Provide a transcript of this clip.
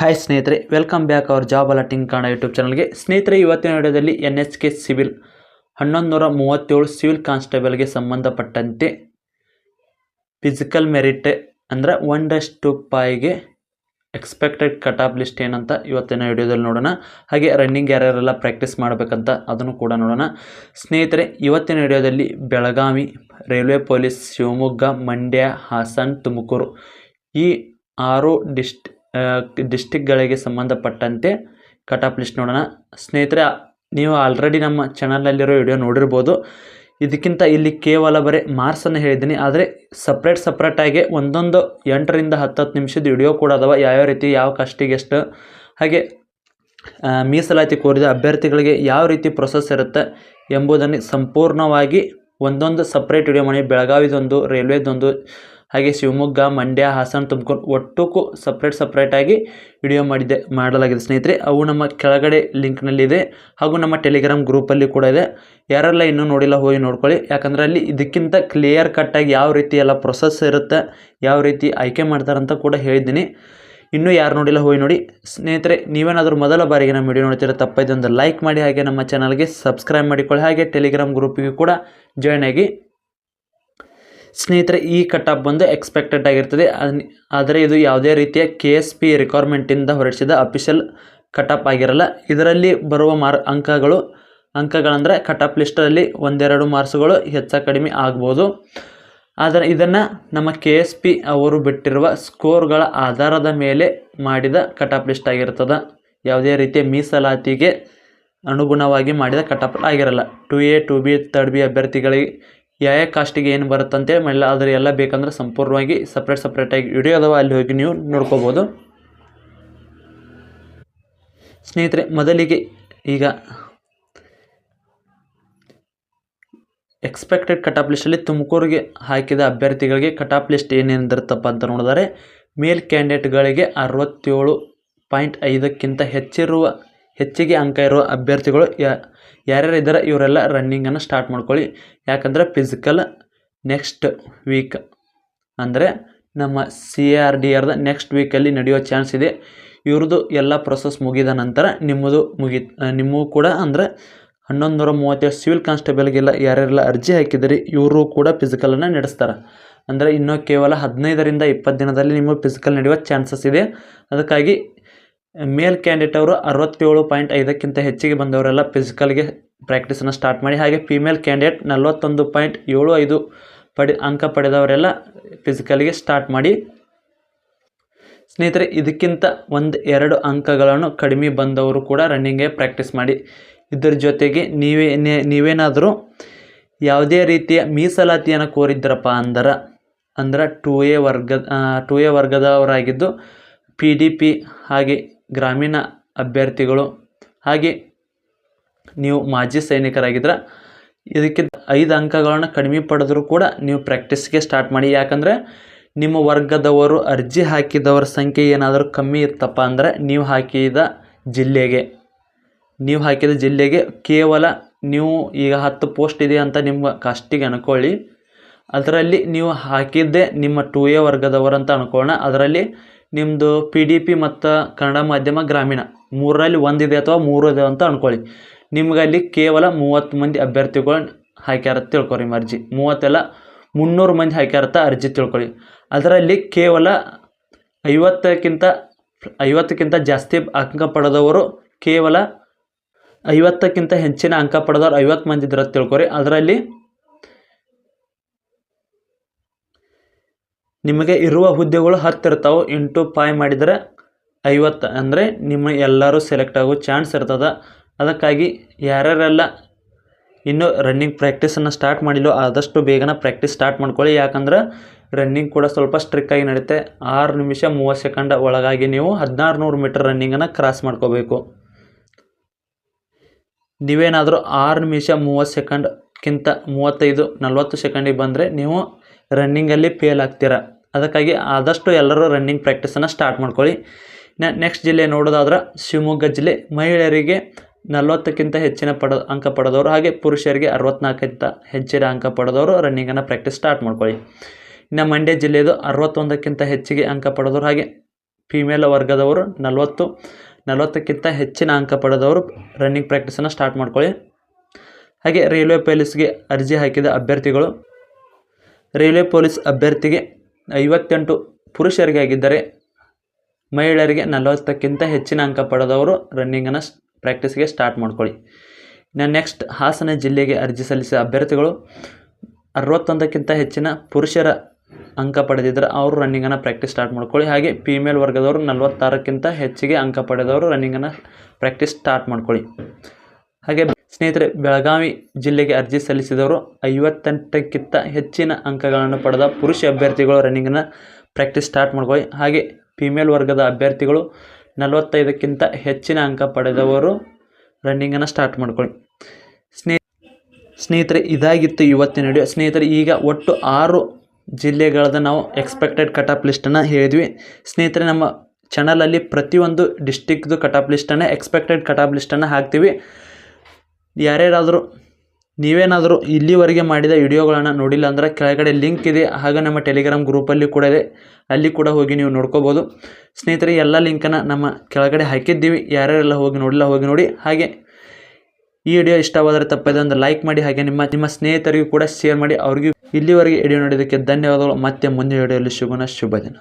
Hi ಸ್ನೇಹಿತರೆ. Welcome back our job alerting ಕಾಣ YouTube ಚಾನಲ್ಗೆ ಸ್ನೇಹಿತರೆ, ಇವತ್ತಿನ ವಿಡಿಯೋದಲ್ಲಿ ಎನ್ ಎಚ್ ಕೆ ಸಿವಿಲ್ ಹನ್ನೊಂದು ನೂರ ಮೂವತ್ತೇಳು ಸಿವಿಲ್ ಕಾನ್ಸ್ಟೇಬಲ್ಗೆ ಸಂಬಂಧಪಟ್ಟಂತೆ ಫಿಸಿಕಲ್ ಮೆರಿಟ್ ಅಂದರೆ ಒನ್ ಡ್ಯಾಶ್ ಟು ಪಾಯ್ಗೆ ಎಕ್ಸ್ಪೆಕ್ಟೆಡ್ ಕಟ್ ಆಫ್ ಲಿಸ್ಟ್ ಏನಂತ ಇವತ್ತಿನ ವಿಡಿಯೋದಲ್ಲಿ ನೋಡೋಣ. ಹಾಗೆ ರನ್ನಿಂಗ್ ಯಾರ್ಯಾರೆಲ್ಲ ಪ್ರಾಕ್ಟೀಸ್ ಮಾಡಬೇಕಂತ ಅದನ್ನು ಕೂಡ ನೋಡೋಣ. ಸ್ನೇಹಿತರೆ, ಇವತ್ತಿನ ವಿಡಿಯೋದಲ್ಲಿ ಬೆಳಗಾವಿ ರೈಲ್ವೆ ಪೊಲೀಸ್ ಶಿವಮೊಗ್ಗ, ಮಂಡ್ಯ, ಹಾಸನ್, ತುಮಕೂರು ಈ ಆರು ಡಿಸ್ಟ್ ಡಿಸ್ಟಿಕ್ಗಳಿಗೆ ಸಂಬಂಧಪಟ್ಟಂತೆ ಕಟ್ ಆಫ್ ಲಿಸ್ಟ್ ನೋಡೋಣ. ಸ್ನೇಹಿತರೆ, ನೀವು ಆಲ್ರೆಡಿ ನಮ್ಮ ಚಾನಲಲ್ಲಿರೋ ವಿಡಿಯೋ ನೋಡಿರ್ಬೋದು. ಇದಕ್ಕಿಂತ ಇಲ್ಲಿ ಕೇವಲ ಬರೀ ಮಾರ್ಕ್ಸನ್ನು ಹೇಳಿದ್ದೀನಿ. ಆದರೆ ಸಪ್ರೇಟ್ ಸಪ್ರೇಟಾಗಿ ಒಂದೊಂದು ಎಂಟರಿಂದ ಹತ್ತತ್ತು ಹತ್ತು ನಿಮಿಷದ ವಿಡಿಯೋ ಕೂಡ ಅದಾವ. ಯಾವ್ಯಾವ ರೀತಿ, ಯಾವ ಕಷ್ಟಿಗೆ ಎಷ್ಟು. ಹಾಗೆ ಮೀಸಲಾತಿ ಕೋರಿದ ಅಭ್ಯರ್ಥಿಗಳಿಗೆ ಯಾವ ರೀತಿ ಪ್ರೊಸೆಸ್ ಇರುತ್ತೆ ಎಂಬುದನ್ನು ಸಂಪೂರ್ಣವಾಗಿ ಒಂದೊಂದು ಸಪ್ರೇಟ್ ವಿಡಿಯೋ ಮಾಡಿ ಬೆಳಗಾವಿದೊಂದು ರೈಲ್ವೇದೊಂದು ಹಾಗೆ ಶಿವಮೊಗ್ಗ, ಮಂಡ್ಯ, ಹಾಸನ ತುಮಕೂರು ಒಟ್ಟಕ್ಕೂ ಸಪ್ರೇಟ್ ಸಪ್ರೇಟಾಗಿ ವಿಡಿಯೋ ಮಾಡಿದ್ದೆ ಮಾಡಲಾಗಿದೆ. ಸ್ನೇಹಿತರೆ, ಅವು ನಮ್ಮ ಕೆಳಗಡೆ ಲಿಂಕ್ನಲ್ಲಿದೆ ಹಾಗೂ ನಮ್ಮ ಟೆಲಿಗ್ರಾಮ್ ಗ್ರೂಪಲ್ಲಿ ಕೂಡ ಇದೆ. ಯಾರೆಲ್ಲ ಇನ್ನೂ ನೋಡಿಲ್ಲ, ಹೋಗಿ ನೋಡ್ಕೊಳ್ಳಿ. ಯಾಕಂದರೆ ಅಲ್ಲಿ ಇದಕ್ಕಿಂತ ಕ್ಲಿಯರ್ ಕಟ್ಟಾಗಿ ಯಾವ ರೀತಿ ಎಲ್ಲ ಪ್ರೊಸೆಸ್ ಇರುತ್ತೆ, ಯಾವ ರೀತಿ ಆಯ್ಕೆ ಮಾಡ್ತಾರಂತ ಕೂಡ ಹೇಳಿದ್ದೀನಿ. ಇನ್ನೂ ಯಾರು ನೋಡಿಲ್ಲ, ಹೋಗಿ ನೋಡಿ. ಸ್ನೇಹಿತರೆ, ನೀವೇನಾದರೂ ಮೊದಲ ಬಾರಿಗೆ ನಮ್ಮ ವಿಡಿಯೋ ನೋಡ್ತೀರ ತಪ್ಪೈದೆ ಒಂದು ಲೈಕ್ ಮಾಡಿ, ಹಾಗೆ ನಮ್ಮ ಚಾನಲ್ಗೆ ಸಬ್ಸ್ಕ್ರೈಬ್ ಮಾಡಿಕೊಳ್ಳಿ. ಹಾಗೆ ಟೆಲಿಗ್ರಾಮ್ ಗ್ರೂಪಿಗೂ ಕೂಡ ಜಾಯ್ನ್ ಆಗಿ. ಸ್ನೇಹಿತರೆ, ಈ ಕಟ್ ಆಫ್ ಬಂದು ಎಕ್ಸ್ಪೆಕ್ಟೆಡ್ ಆಗಿರ್ತದೆ. ಆದರೆ ಇದು ಯಾವುದೇ ರೀತಿಯ ಕೆ ಎಸ್ ಪಿ ರಿಕ್ವೈರ್ಮೆಂಟಿಂದ ಹೊರಡಿಸಿದ ಅಫಿಷಿಯಲ್ ಕಟ್ ಆಗಿರಲ್ಲ. ಇದರಲ್ಲಿ ಬರುವ ಮಾರ್, ಅಂಕಗಳು, ಅಂಕಗಳಂದರೆ ಕಟ್ ಆಫ್ ಲಿಸ್ಟಲ್ಲಿ ಒಂದೆರಡು ಮಾರ್ಕ್ಸ್ಗಳು ಹೆಚ್ಚ ಕಡಿಮೆ ಆಗ್ಬೋದು. ಆದರೆ ಇದನ್ನು ನಮ್ಮ ಕೆ ಎಸ್ ಪಿ ಅವರು ಬಿಟ್ಟಿರುವ ಸ್ಕೋರ್ಗಳ ಆಧಾರದ ಮೇಲೆ ಮಾಡಿದ ಕಟ್ ಲಿಸ್ಟ್ ಆಗಿರ್ತದೆ. ಯಾವುದೇ ರೀತಿಯ ಮೀಸಲಾತಿಗೆ ಅನುಗುಣವಾಗಿ ಮಾಡಿದ ಕಟ್ ಆಫ್ ಆಗಿರಲ್ಲ. Two A two B third B ಅಭ್ಯರ್ಥಿಗಳಿಗೆ ಯಾವ ಕಾಸ್ಟಿಗೆ ಏನು ಬರುತ್ತಂತೇಳಿ ಮೇಲೆ ಆದರೆ ಎಲ್ಲ ಬೇಕಂದ್ರೆ ಸಂಪೂರ್ಣವಾಗಿ ಸಪ್ರೇಟ್ ಸಪ್ರೇಟಾಗಿ ವಿಡಿಯೋ ಅದಾವ ಅಲ್ಲಿ ಹೋಗಿ ನೀವು ನೋಡ್ಕೋಬೋದು. ಸ್ನೇಹಿತರೆ, ಮೊದಲಿಗೆ ಈಗ ಎಕ್ಸ್ಪೆಕ್ಟೆಡ್ ಕಟಾಪ್ ಲಿಸ್ಟಲ್ಲಿ ತುಮಕೂರಿಗೆ ಹಾಕಿದ ಅಭ್ಯರ್ಥಿಗಳಿಗೆ ಕಟಾಪ್ ಲಿಸ್ಟ್ ಏನೇನಿರುತ್ತಪ್ಪ ಅಂತ ನೋಡಿದರೆ ಮೇಲ್ ಕ್ಯಾಂಡಿಡೇಟ್ಗಳಿಗೆ ಅರವತ್ತೇಳು ಪಾಯಿಂಟ್ ಐದಕ್ಕಿಂತ ಹೆಚ್ಚಿರುವ, ಹೆಚ್ಚಿಗೆ ಅಂಕ ಇರುವ ಅಭ್ಯರ್ಥಿಗಳು ಯಾರ್ಯಾರು ಇದ್ದಾರೆ ಇವರೆಲ್ಲ ರನ್ನಿಂಗನ್ನು ಸ್ಟಾರ್ಟ್ ಮಾಡ್ಕೊಳ್ಳಿ. ಯಾಕಂದರೆ ಫಿಸಿಕಲ್ ನೆಕ್ಸ್ಟ್ ವೀಕ್ ಅಂದರೆ ನಮ್ಮ ಸಿ ಆರ್ ಡಿ ಆರ್ದ ನೆಕ್ಸ್ಟ್ ವೀಕಲ್ಲಿ ನಡೆಯೋ ಚಾನ್ಸ್ ಇದೆ. ಇವ್ರದ್ದು ಎಲ್ಲ ಪ್ರೊಸೆಸ್ ಮುಗಿದ ನಂತರ ನಿಮ್ಮದು ಮುಗಿ ನಿಮ್ಮೂ ಕೂಡ ಅಂದರೆ ಹನ್ನೊಂದು ನೂರ ಮೂವತ್ತೇಳು ಸಿವಿಲ್ ಕಾನ್ಸ್ಟೇಬಲ್ಗೆಲ್ಲ ಯಾರ್ಯಾರೆಲ್ಲ ಅರ್ಜಿ ಹಾಕಿದಿರಿ, ಇವರು ಕೂಡ ಫಿಸಿಕಲನ್ನು ನಡೆಸ್ತಾರೆ. ಅಂದರೆ ಇನ್ನೂ ಕೇವಲ ಹದಿನೈದರಿಂದ ಇಪ್ಪತ್ತು ದಿನದಲ್ಲಿ ನಿಮ್ಮ ಫಿಸಿಕಲ್ ನಡೆಯುವ ಚಾನ್ಸಸ್ ಇದೆ. ಅದಕ್ಕಾಗಿ ಮೇಲ್ ಕ್ಯಾಂಡಿಡೇಟ್ ಅವರು ಅರವತ್ತೇಳು ಪಾಯಿಂಟ್ ಐದಕ್ಕಿಂತ ಹೆಚ್ಚಿಗೆ ಬಂದವರೆಲ್ಲ ಫಿಸಿಕಲ್ಗೆ ಪ್ರಾಕ್ಟೀಸನ್ನು ಸ್ಟಾರ್ಟ್ ಮಾಡಿ. ಹಾಗೆ ಫಿಮೇಲ್ ಕ್ಯಾಂಡಿಡೇಟ್ ನಲವತ್ತೊಂದು ಪಾಯಿಂಟ್ ಏಳು ಐದು ಪಡೆ ಅಂಕ ಪಡೆದವರೆಲ್ಲ ಫಿಸಿಕಲ್ಗೆ ಸ್ಟಾರ್ಟ್ ಮಾಡಿ. ಸ್ನೇಹಿತರೆ, ಇದಕ್ಕಿಂತ ಒಂದು ಎರಡು ಅಂಕಗಳನ್ನು ಕಡಿಮೆ ಬಂದವರು ಕೂಡ ರನ್ನಿಂಗ್ಗೆ ಪ್ರಾಕ್ಟೀಸ್ ಮಾಡಿ. ಇದರ ಜೊತೆಗೆ ನೀವೇ ನೀವೇನಾದರೂ ಯಾವುದೇ ರೀತಿಯ ಮೀಸಲಾತಿಯನ್ನು ಕೋರಿದ್ದರಪ್ಪ ಅಂದ್ರೆ ಅಂದ್ರೆ ಟು ಎ ವರ್ಗ ಟು ಎ ವರ್ಗದವರಾಗಿದ್ದು ಪಿ ಡಿ ಪಿ ಹಾಗೆ ಗ್ರಾಮೀಣ ಅಭ್ಯರ್ಥಿಗಳು ಹಾಗೆ ನೀವು ಮಾಜಿ ಸೈನಿಕರಾಗಿದ್ದರೆ ಇದಕ್ಕೆ ಐದು ಅಂಕಗಳನ್ನು ಕಡಿಮೆ ಪಡೆದರೂ ಕೂಡ ನೀವು ಪ್ರ್ಯಾಕ್ಟೀಸ್ಗೆ ಸ್ಟಾರ್ಟ್ ಮಾಡಿ. ಯಾಕಂದರೆ ನಿಮ್ಮ ವರ್ಗದವರು ಅರ್ಜಿ ಹಾಕಿದವರ ಸಂಖ್ಯೆ ಏನಾದರೂ ಕಮ್ಮಿ ಇತ್ತಪ್ಪ ಅಂದರೆ ನೀವು ಹಾಕಿದ ಜಿಲ್ಲೆಗೆ. ನೀವು ಹಾಕಿದ ಜಿಲ್ಲೆಗೆ ಕೇವಲ ನೀವು ಈಗ ಹತ್ತು ಪೋಸ್ಟ್ ಇದೆ ಅಂತ ನಿಮ್ಮ ಕಷ್ಟಿಗೆ ಅನ್ಕೊಳ್ಳಿ. ಅದರಲ್ಲಿ ನೀವು ಹಾಕಿದ್ದೇ ನಿಮ್ಮ ಟು ಎ ವರ್ಗದವರು ಅಂತ ಅನ್ಕೊಳ್ಳೋಣ. ಅದರಲ್ಲಿ ನಿಮ್ಮದು ಪಿ ಡಿ ಪಿ ಮತ್ತು ಕನ್ನಡ ಮಾಧ್ಯಮ ಗ್ರಾಮೀಣ. ಮೂರರಲ್ಲಿ ಒಂದಿದೆ ಅಥವಾ ಮೂರು ಇದೆ ಅಂತ ಅಂದ್ಕೊಳ್ಳಿ ನಿಮ್ಗೆ ಅಲ್ಲಿ ಕೇವಲ ಮೂವತ್ತು ಮಂದಿ ಅಭ್ಯರ್ಥಿಗಳು ಹಾಕ್ಯಾರ ತಿಳ್ಕೊರಿ ಅರ್ಜಿ. ಮೂವತ್ತೆಲ್ಲ ಮುನ್ನೂರು ಮಂದಿ ಹಾಕ್ಯಾರತ್ತ ಅರ್ಜಿ ತಿಳ್ಕೊಳ್ಳಿ ಅದರಲ್ಲಿ ಕೇವಲ ಐವತ್ತಕ್ಕಿಂತ ಐವತ್ತಕ್ಕಿಂತ ಜಾಸ್ತಿ ಅಂಕ ಪಡೆದವರು ಕೇವಲ ಐವತ್ತಕ್ಕಿಂತ ಹೆಚ್ಚಿನ ಅಂಕ ಪಡೆದವ್ರು ಐವತ್ತು ಮಂದಿ ಇದ್ರ ತಿಳ್ಕೊರಿ. ಅದರಲ್ಲಿ ನಿಮಗೆ ಇರುವ ಹುದ್ದೆಗಳು ಹತ್ತಿರ್ತಾವೆ. ಇಂಟು ಫೈ ಮಾಡಿದರೆ ಐವತ್ತು. ಅಂದರೆ ನಿಮ್ಮ ಎಲ್ಲರೂ ಸೆಲೆಕ್ಟ್ ಆಗೋ ಚಾನ್ಸ್ ಇರ್ತದೆ. ಅದಕ್ಕಾಗಿ ಯಾರ್ಯಾರೆಲ್ಲ ಇನ್ನೂ ರನ್ನಿಂಗ್ ಪ್ರ್ಯಾಕ್ಟೀಸನ್ನು ಸ್ಟಾರ್ಟ್ ಮಾಡಿಲ್ಲೋ ಆದಷ್ಟು ಬೇಗನೆ ಪ್ರಾಕ್ಟೀಸ್ ಸ್ಟಾರ್ಟ್ ಮಾಡ್ಕೊಳ್ಳಿ. ಯಾಕಂದ್ರೆ ರನ್ನಿಂಗ್ ಕೂಡ ಸ್ವಲ್ಪ ಸ್ಟ್ರಿಕ್ಕಾಗಿ ನಡೀತೆ. ಆರು ನಿಮಿಷ ಮೂವತ್ತು ಸೆಕೆಂಡ್ ಒಳಗಾಗಿ ನೀವು ಹದಿನಾರು ನೂರು ಮೀಟರ್ ರನ್ನಿಂಗನ್ನು ಕ್ರಾಸ್ ಮಾಡ್ಕೋಬೇಕು. ನೀವೇನಾದರೂ ಆರು ನಿಮಿಷ ಮೂವತ್ತು ಸೆಕೆಂಡ್ಕ್ಕಿಂತ ಮೂವತ್ತೈದು ನಲ್ವತ್ತು ಸೆಕೆಂಡಿಗೆ ಬಂದರೆ ನೀವು ರನ್ನಿಂಗಲ್ಲಿ ಫೇಲ್ ಆಗ್ತೀರ. ಅದಕ್ಕಾಗಿ ಆದಷ್ಟು ಎಲ್ಲರೂ ರನ್ನಿಂಗ್ ಪ್ರಾಕ್ಟೀಸನ್ನು ಸ್ಟಾರ್ಟ್ ಮಾಡ್ಕೊಳ್ಳಿ. ನೆಕ್ಸ್ಟ್ ಜಿಲ್ಲೆ ನೋಡೋದಾದ್ರೆ ಶಿವಮೊಗ್ಗ ಜಿಲ್ಲೆ. ಮಹಿಳೆಯರಿಗೆ ನಲವತ್ತಕ್ಕಿಂತ ಹೆಚ್ಚಿನ ಪಡ, ಅಂಕ ಪಡೆದವರು ಹಾಗೆ ಪುರುಷರಿಗೆ ಅರವತ್ನಾಲ್ಕಿಂತ ಹೆಚ್ಚಿನ ಅಂಕ ಪಡೆದವರು ರನ್ನಿಂಗನ್ನು ಪ್ರಾಕ್ಟೀಸ್ ಸ್ಟಾರ್ಟ್ ಮಾಡ್ಕೊಳ್ಳಿ. ಇನ್ನು ಮಂಡ್ಯ ಜಿಲ್ಲೆಯದು ಅರವತ್ತೊಂದಕ್ಕಿಂತ ಹೆಚ್ಚಿಗೆ ಅಂಕ ಪಡೆದವರು ಹಾಗೆ ಫೀಮೇಲ್ ವರ್ಗದವರು ನಲವತ್ತು, ನಲವತ್ತಕ್ಕಿಂತ ಹೆಚ್ಚಿನ ಅಂಕ ಪಡೆದವರು ರನ್ನಿಂಗ್ ಪ್ರಾಕ್ಟೀಸನ್ನು ಸ್ಟಾರ್ಟ್ ಮಾಡ್ಕೊಳ್ಳಿ. ಹಾಗೆ ರೈಲ್ವೆ ಪೊಲೀಸ್ಗೆ ಅರ್ಜಿ ಹಾಕಿದ ಅಭ್ಯರ್ಥಿಗಳು. ರೈಲ್ವೆ ಪೊಲೀಸ್ ಅಭ್ಯರ್ಥಿಗೆ ಐವತ್ತೆಂಟು ಪುರುಷರಿಗೆ ಆಗಿದ್ದರೆ ಮಹಿಳೆಯರಿಗೆ ನಲವತ್ತಕ್ಕಿಂತ ಹೆಚ್ಚಿನ ಅಂಕ ಪಡೆದವರು ರನ್ನಿಂಗನ್ನು ಪ್ರಾಕ್ಟೀಸ್ಗೆ ಸ್ಟಾರ್ಟ್ ಮಾಡ್ಕೊಳ್ಳಿ. ಇನ್ನು ನೆಕ್ಸ್ಟ್ ಹಾಸನ ಜಿಲ್ಲೆಗೆ ಅರ್ಜಿ ಸಲ್ಲಿಸಿದ ಅಭ್ಯರ್ಥಿಗಳು ಅರವತ್ತೊಂದಕ್ಕಿಂತ ಹೆಚ್ಚಿನ ಪುರುಷರ ಅಂಕ ಪಡೆದಿದ್ದರೆ ಅವರು ರನ್ನಿಂಗನ್ನು ಪ್ರಾಕ್ಟೀಸ್ ಸ್ಟಾರ್ಟ್ ಮಾಡ್ಕೊಳ್ಳಿ. ಹಾಗೆ ಫೀಮೇಲ್ ವರ್ಗದವರು ನಲವತ್ತಾರಕ್ಕಿಂತ ಹೆಚ್ಚಿಗೆ ಅಂಕ ಪಡೆದವರು ರನ್ನಿಂಗನ್ನು ಪ್ರಾಕ್ಟೀಸ್ ಸ್ಟಾರ್ಟ್ ಮಾಡ್ಕೊಳ್ಳಿ. ಹಾಗೆ ಸ್ನೇಹಿತರೆ, ಬೆಳಗಾವಿ ಜಿಲ್ಲೆಗೆ ಅರ್ಜಿ ಸಲ್ಲಿಸಿದವರು ಐವತ್ತೆಂಟಕ್ಕಿಂತ ಹೆಚ್ಚಿನ ಅಂಕಗಳನ್ನು ಪಡೆದ ಪುರುಷ ಅಭ್ಯರ್ಥಿಗಳು ರನ್ನಿಂಗನ್ನು ಪ್ರಾಕ್ಟೀಸ್ ಸ್ಟಾರ್ಟ್ ಮಾಡ್ಕೊಳ್ಳಿ. ಹಾಗೆ ಫೀಮೇಲ್ ವರ್ಗದ ಅಭ್ಯರ್ಥಿಗಳು ನಲವತ್ತೈದಕ್ಕಿಂತ ಹೆಚ್ಚಿನ ಅಂಕ ಪಡೆದವರು ರನ್ನಿಂಗನ್ನು ಸ್ಟಾರ್ಟ್ ಮಾಡ್ಕೊಳ್ಳಿ. ಸ್ನೇಹ ಸ್ನೇಹಿತರೆ, ಇದಾಗಿತ್ತು ಇವತ್ತಿನ ವಿಡಿಯೋ ಸ್ನೇಹಿತರೆ, ಈಗ ಒಟ್ಟು ಆರು ಜಿಲ್ಲೆಗಳದ ನಾವು ಎಕ್ಸ್ಪೆಕ್ಟೆಡ್ ಕಟ್ ಆಫ್ ಲಿಸ್ಟನ್ನು ಹೇಳಿದ್ವಿ. ಸ್ನೇಹಿತರೆ, ನಮ್ಮ ಚಾನಲಲ್ಲಿ ಪ್ರತಿಯೊಂದು ಡಿಸ್ಟಿಕ್ದು ಕಟ್ ಆಫ್ ಲಿಸ್ಟನ್ನು ಎಕ್ಸ್ಪೆಕ್ಟೆಡ್ ಕಟ್ ಆಫ್ ಲಿಸ್ಟನ್ನು ಹಾಕ್ತೀವಿ. ಯಾರ್ಯಾರಾದರೂ ನೀವೇನಾದರೂ ಇಲ್ಲಿವರೆಗೆ ಮಾಡಿದ ವಿಡಿಯೋಗಳನ್ನು ನೋಡಿಲ್ಲ ಅಂದರೆ ಕೆಳಗಡೆ ಲಿಂಕ್ ಇದೆ, ಹಾಗೆ ನಮ್ಮ ಟೆಲಿಗ್ರಾಮ್ ಗ್ರೂಪಲ್ಲಿ ಕೂಡ ಇದೆ. ಅಲ್ಲಿ ಕೂಡ ಹೋಗಿ ನೀವು ನೋಡ್ಕೋಬೋದು. ಸ್ನೇಹಿತರೆ, ಎಲ್ಲ ಲಿಂಕನ್ನು ನಮ್ಮ ಕೆಳಗಡೆ ಹಾಕಿದ್ದೀವಿ. ಯಾರ್ಯಾರೆಲ್ಲ ಹೋಗಿ ನೋಡಿಲ್ಲ ಹೋಗಿ ನೋಡಿ. ಹಾಗೆ ಈ ವಿಡಿಯೋ ಇಷ್ಟವಾದರೆ ತಪ್ಪದೆ ಒಂದು ಲೈಕ್ ಮಾಡಿ, ಹಾಗೆ ನಿಮ್ಮ ನಿಮ್ಮ ಸ್ನೇಹಿತರಿಗೂ ಕೂಡ ಶೇರ್ ಮಾಡಿ. ಅವ್ರಿಗೂ ಇಲ್ಲಿವರೆಗೆ ವಿಡಿಯೋ ನೋಡಿದ್ದಕ್ಕೆ ಧನ್ಯವಾದಗಳು. ಮತ್ತೆ ಮುಂದಿನ ವಿಡಿಯೋದಲ್ಲಿ ಶುಭನ ಶುಭ ದಿನ.